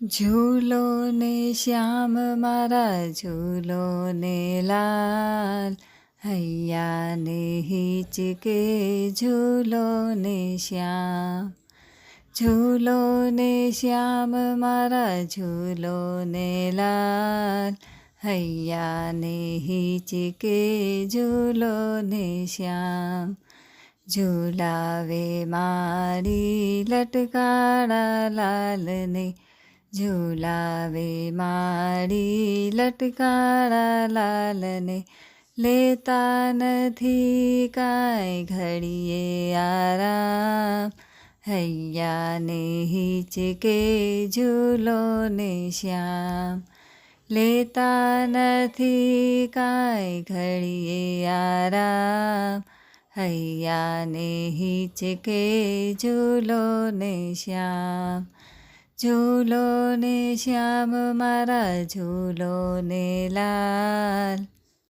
ઝૂલો ને શ્યામ મારા ઝૂલો ને લાલ હૈયા ને હિચકે ઝૂલો ને શ્યામ ઝૂલો ને શ્યામ મારા ઝૂલો ને લાલ હૈયા ને હિચકે ઝૂલો ને શ્યામ ઝૂલાવે મારી લટકાળા લાલને ઝૂલાવે મારી લટકાળા લાલને લેતા નથી કાંઈ ઘડીએ આરામ હૈયા ને હિચકે ઝૂલો ને શ્યામ લેતા નથી કાંઈ ઘડીએ આરામ હૈયા ને હિચકે ઝૂલો ને શ્યામ ઝૂલો ને શ્યામ મારા ઝૂલો ને લાલ.